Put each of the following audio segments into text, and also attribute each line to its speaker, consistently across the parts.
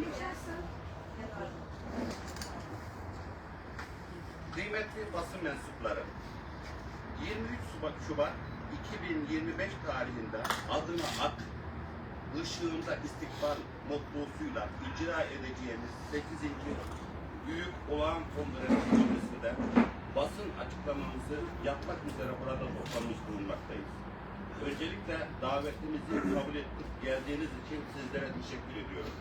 Speaker 1: Geçersen.
Speaker 2: Kıymetli basın mensupları, 23 Şubat, Şubat 2025 tarihinde adına ak, ışığında istikbal mottosuyla icra edeceğimiz 8. Büyük Olağan Kongresi öncesinde basın açıklamamızı yapmak üzere burada toplanmış bulunmaktayız. Öncelikle davetimizi kabul edip geldiğiniz için sizlere teşekkür ediyorum.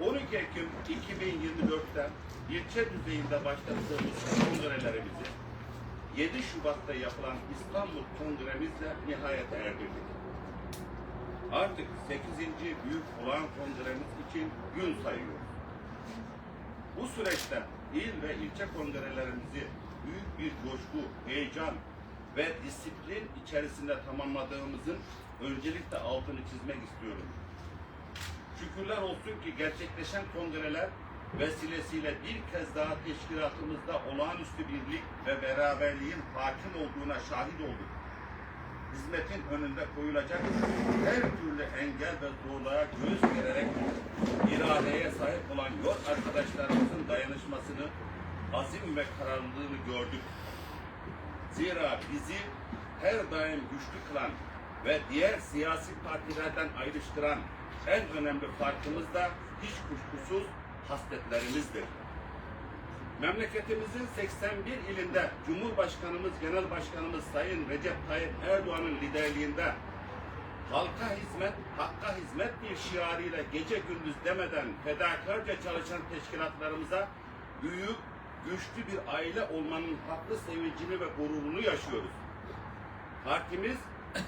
Speaker 2: 12 Ekim 2024'te ilçe düzeyinde başlattığımız kongrelerimizi 7 Şubat'ta yapılan İstanbul Kongremizle nihayete erdirdik. Artık 8. Büyük Olağan Kongremiz için gün sayıyoruz. Bu süreçte il ve ilçe kongrelerimizi büyük bir coşku, heyecan ve disiplin içerisinde tamamladığımızın öncelikle altını çizmek istiyorum. Şükürler olsun ki gerçekleşen kongreler vesilesiyle bir kez daha teşkilatımızda olağanüstü birlik ve beraberliğin hakim olduğuna şahit olduk. Hizmetin önünde koyulacak her türlü engel ve zorluğa göğüs gererek iradeye sahip olan yol arkadaşlarımızın dayanışmasını, azim ve kararlılığını gördük. Zira bizi her daim güçlü kılan ve diğer siyasi partilerden ayrıştıran en önemli farkımız da hiç kuşkusuz hasletlerimizdir. Memleketimizin 81 ilinde Cumhurbaşkanımız, Genel Başkanımız Sayın Recep Tayyip Erdoğan'ın liderliğinde halka hizmet, hakka hizmet bir şiarıyla gece gündüz demeden fedakarca çalışan teşkilatlarımıza büyük, güçlü bir aile olmanın haklı sevincini ve gururunu yaşıyoruz. Partimiz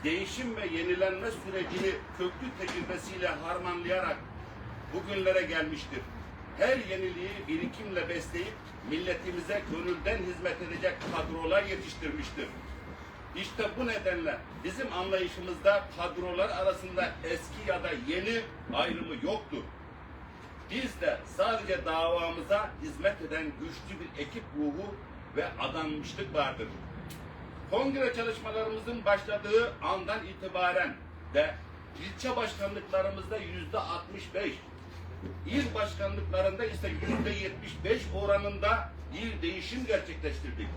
Speaker 2: değişim ve yenilenme sürecini köklü tecrübesiyle harmanlayarak bugünlere gelmiştir. Her yeniliği birikimle besleyip milletimize gönülden hizmet edecek kadrolar yetiştirmiştir. İşte bu nedenle bizim anlayışımızda kadrolar arasında eski ya da yeni ayrımı yoktur. Biz de sadece davamıza hizmet eden güçlü bir ekip ruhu ve adanmışlık vardır. Kongre çalışmalarımızın başladığı andan itibaren de ilçe başkanlıklarımızda yüzde 65, il başkanlıklarında ise yüzde 75 oranında bir değişim gerçekleştirdik.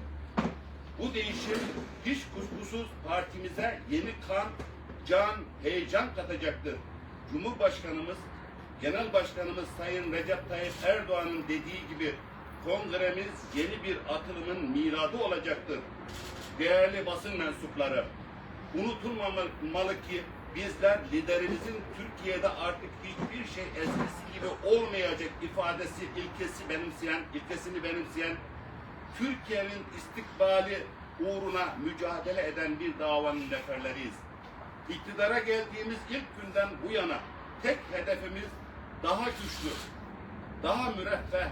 Speaker 2: Bu değişim hiç kuşkusuz partimize yeni kan, can, heyecan katacaktır. Cumhurbaşkanımız, Genel Başkanımız Sayın Recep Tayyip Erdoğan'ın dediği gibi kongremiz yeni bir atılımın miradı olacaktır. Değerli basın mensupları, unutulmamalı ki bizler liderimizin Türkiye'de artık hiçbir şey eskisi gibi olmayacak ifadesi, ilkesi benimseyen, ilkesini benimseyen Türkiye'nin istikbali uğruna mücadele eden bir davanın neferleriyiz. İktidara geldiğimiz ilk günden bu yana tek hedefimiz daha güçlü, daha müreffeh,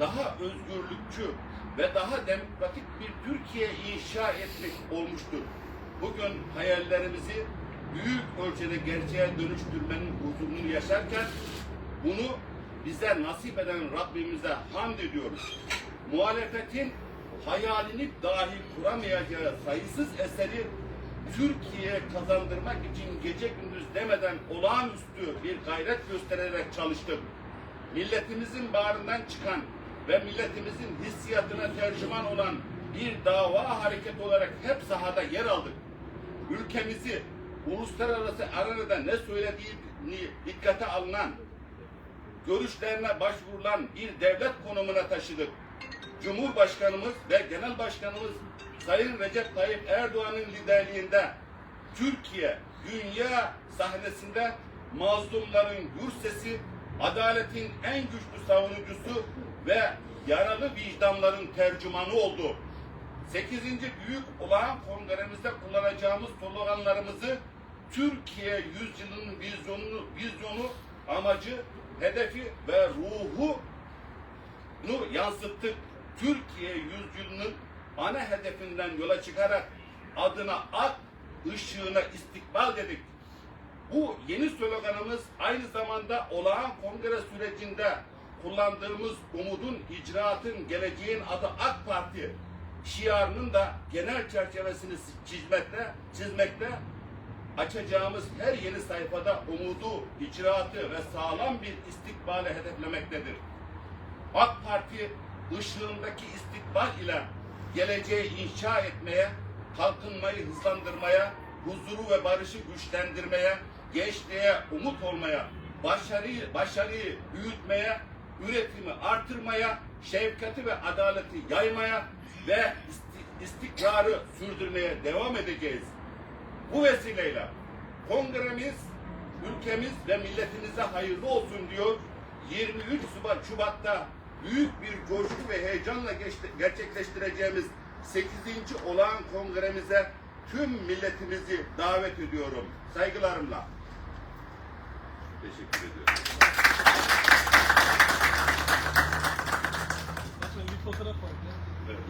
Speaker 2: daha özgürlükçü ve daha demokratik bir Türkiye inşa etmek olmuştur. Bugün hayallerimizi büyük ölçüde gerçeğe dönüştürmenin huzurunu yaşarken bunu bize nasip eden Rabbimize hamd ediyoruz. Muhalefetin hayalini dahi kuramayacağı sayısız eseri Türkiye'ye kazandırmak için gece gündüz demeden olağanüstü bir gayret göstererek çalıştık. Milletimizin bağrından çıkan ve milletimizin hissiyatına tercüman olan bir dava hareketi olarak hep sahada yer aldık. Ülkemizi uluslararası arenada ne söylediğini dikkate alınan, görüşlerine başvurulan bir devlet konumuna taşıdık. Cumhurbaşkanımız ve Genel Başkanımız Sayın Recep Tayyip Erdoğan'ın liderliğinde Türkiye dünya sahnesinde mazlumların gür sesi, adaletin en güçlü savunucusu ve yaralı vicdanların tercümanı oldu. 8. Büyük Olağan Kongremizde kullanacağımız sloganlarımızı Türkiye yüzyılının vizyonunu, vizyonu, amacı, hedefi ve ruhu yansıttık. Türkiye yüzyılının ana hedefinden yola çıkarak adına ak, ışığına istikbal dedik. Bu yeni sloganımız aynı zamanda olağan kongre sürecinde kullandığımız umudun, icraatın, geleceğin adı AK Parti şiarının da genel çerçevesini çizmekte, çizmekte açacağımız her yeni sayfada umudu, icraatı ve sağlam bir istikbale hedeflemektedir. AK Parti ışığındaki istikbal ile geleceği inşa etmeye, kalkınmayı hızlandırmaya, huzuru ve barışı güçlendirmeye, gençliğe umut olmaya, başarıyı, başarıyı büyütmeye, üretimi artırmaya, şefkati ve adaleti yaymaya ve isti- istikrarı sürdürmeye devam edeceğiz. Bu vesileyle kongremiz ülkemiz ve milletimize hayırlı olsun diyor. 23 Şubat, Şubat'ta büyük bir coşku ve heyecanla gerçekleştireceğimiz 8. olağan kongremize tüm milletimizi davet ediyorum. Saygılarımla. Teşekkür ediyorum.
Speaker 1: Başkanım bir fotoğraf var.
Speaker 2: Evet.